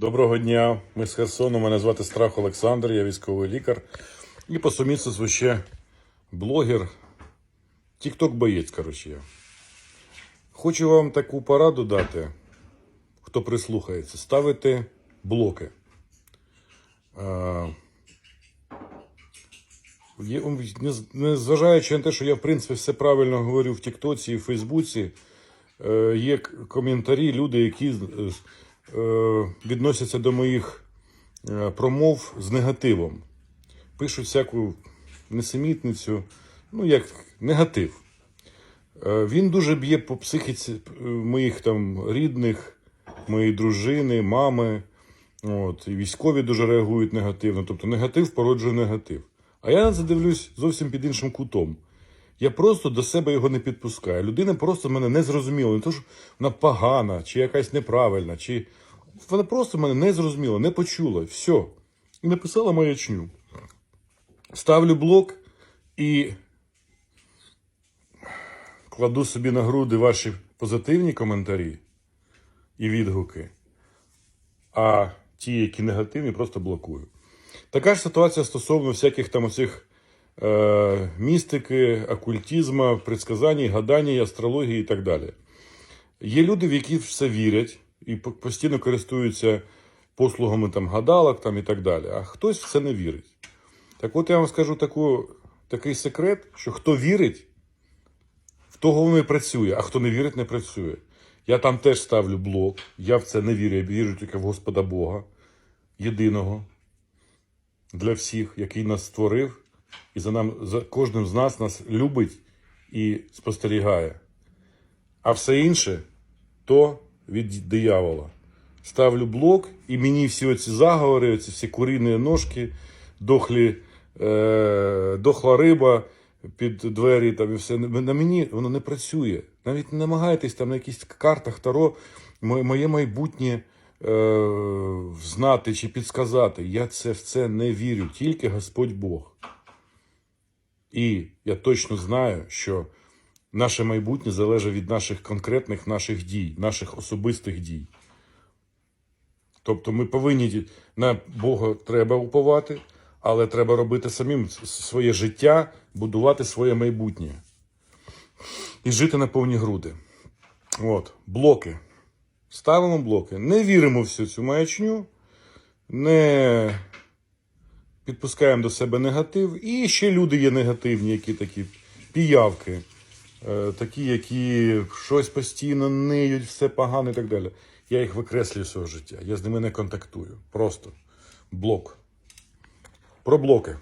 Доброго дня, ми з Херсону. Мене звати Страх Олександр, я військовий лікар. І по сумісництву ще блогер, тікток боєць, коротше. Хочу вам таку пораду дати, хто прислухається, ставити блоки. Незважаючи на те, що я в принципі все правильно говорю в Тіктоці і в Фейсбуці, е, є коментарі, люди, які відносяться до моїх е, промов з негативом. Пишуть всяку несемітницю, ну як негатив. Е, Він дуже б'є по психіці е, моїх там рідних, моєї дружини, мами. От, і військові дуже реагують негативно. Тобто негатив породжує негатив. А я на це дивлюсь зовсім під іншим кутом. Я просто до себе його не підпускаю. Людина просто мене не зрозуміла. Не то, що вона погана, чи якась неправильна, чи вона просто мене не зрозуміла, не почула. Все. І написала маячню. Ставлю блок і кладу собі на груди ваші позитивні коментарі і відгуки, а ті, які негативні, просто блокую. Така ж ситуація стосовно всяких там оцих містики, окультизму, предсказань, гадань, астрології і так далі. Є люди, в які в це вірять і постійно користуються послугами там, гадалок там, і так далі, а хтось в це не вірить. Так от я вам скажу таку, такий секрет, що хто вірить, в того воно і працює, а хто не вірить, не працює. Я там теж ставлю блок, я в це не вірю, я вірю тільки в Господа Бога, єдиного для всіх, який нас створив, і за нам за кожним з нас нас любить і спостерігає. А все інше то від диявола. Ставлю блок, і мені всі оці заговори, оці всі куріні ножки, дохлі, е, дохла риба під двері там і все. На мені воно не працює. Навіть не намагайтесь там на якихось картах Таро моє майбутнє е, знати чи підсказати. Я це в це не вірю, тільки Господь Бог. І я точно знаю, що наше майбутнє залежить від наших конкретних наших дій, наших особистих дій. Тобто ми повинні на Бога треба уповати, але треба робити самим своє життя, будувати своє майбутнє і жити на повні груди. От, блоки. Ставимо блоки. Не віримо всю цю маячню, не підпускаємо до себе негатив. І ще люди є негативні, які такі піявки, е, такі, які щось постійно ниють, все погано і так далі. Я їх викреслюю з свого життя. Я з ними не контактую. Просто блок. Про блоки.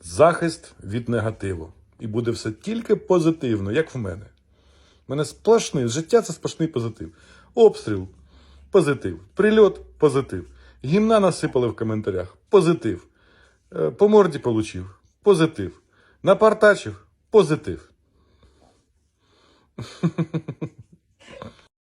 Захист від негативу. І буде все тільки позитивно, як в мене. У мене сплошний, життя це сплошний позитив. Обстріл позитив. Прильот позитив. Гімна насипали в коментарях позитив. Е, По морді получив позитив. Напартачив позитив.